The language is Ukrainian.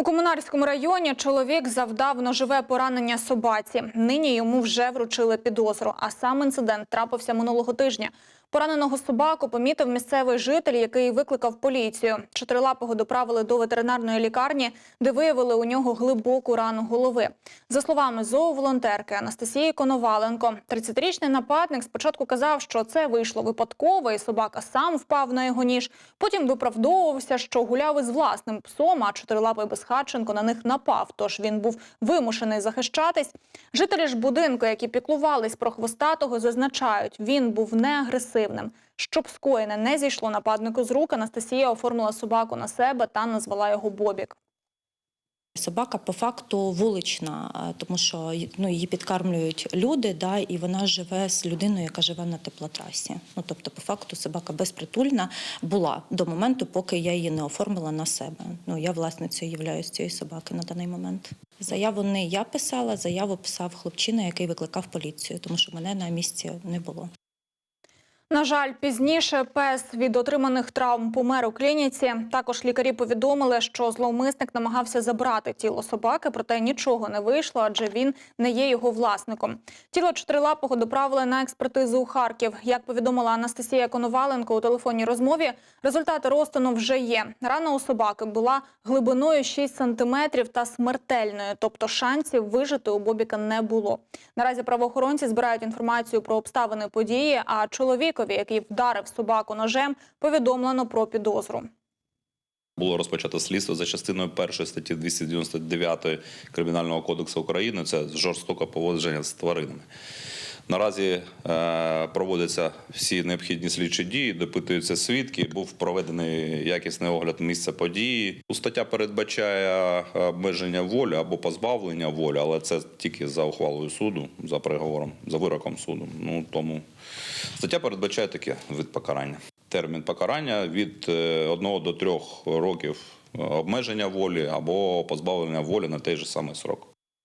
У Комунарському районі чоловік завдав ножове поранення собаці. Нині йому вже вручили підозру. А сам інцидент трапився минулого тижня. Пораненого собаку помітив місцевий житель, який викликав поліцію. Чотирилапого доправили до ветеринарної лікарні, де виявили у нього глибоку рану голови. За словами зооволонтерки Анастасії Коноваленко, 30-річний нападник спочатку казав, що це вийшло випадково, і собака сам впав на його ніж. Потім виправдовувався, що гуляв із власним псом, а чотирилапий безхатченко на них напав. Тож він був вимушений захищатись. Жителі ж будинку, які піклувались про хвостатого, зазначають, він був не агресивним. Щоб скоєне не зійшло нападнику з рук, Анастасія оформила собаку на себе та назвала його Бобік. Собака по факту вулична, тому що ну, її підкармлюють люди, да, і вона живе з людиною, яка живе на теплотрасі. Ну, тобто, по факту, собака безпритульна була до моменту, поки я її не оформила на себе. Ну, я власницею являюсь цієї собаки на даний момент. Заяву не я писала, заяву писав хлопчина, який викликав поліцію, тому що мене на місці не було. На жаль, пізніше пес від отриманих травм помер у клініці. Також лікарі повідомили, що зловмисник намагався забрати тіло собаки, проте нічого не вийшло, адже він не є його власником. Тіло чотирилапого доправили на експертизу у Харків. Як повідомила Анастасія Коноваленко у телефонній розмові, результати розтину вже є. Рана у собаки була глибиною 6 сантиметрів та смертельною, тобто шансів вижити у Бобіка не було. Наразі правоохоронці збирають інформацію про обставини події, а чоловікові, який вдарив собаку ножем, повідомлено про підозру. Було розпочато слідство за частиною першої статті 299 Кримінального кодексу України. Це жорстоке поводження з тваринами. Наразі е, проводяться всі необхідні слідчі дії, допитуються свідки. Був проведений якісний огляд місця події. Стаття передбачає обмеження волі або позбавлення волі, але це тільки за ухвалою суду, за приговором, за вироком суду. Ну тому стаття передбачає таке вид покарання. Термін покарання від 1 до 3 років обмеження волі або позбавлення волі на той же самий срок.